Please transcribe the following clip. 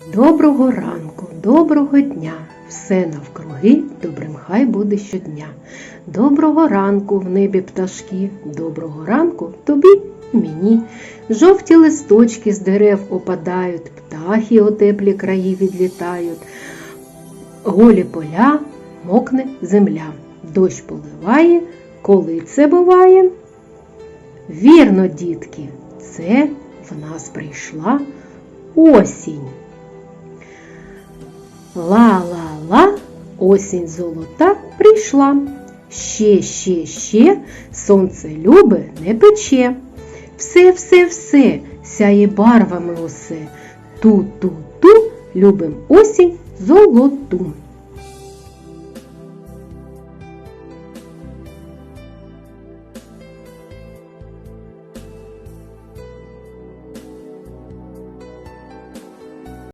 Доброго ранку, доброго дня, все навкруги добрим хай буде щодня. Доброго ранку в небі пташки, доброго ранку тобі і мені. Жовті листочки з дерев опадають, птахи у теплі краї відлітають. Голі поля, мокне земля, дощ поливає, коли це буває. Вірно, дітки, це в нас прийшла осінь. Ла-ла-ла, осінь золота прийшла. Ще, ще, ще, сонце любе не пече. Все, все, все, сяє барвами усе. Ту-ту-ту, любим осінь золоту.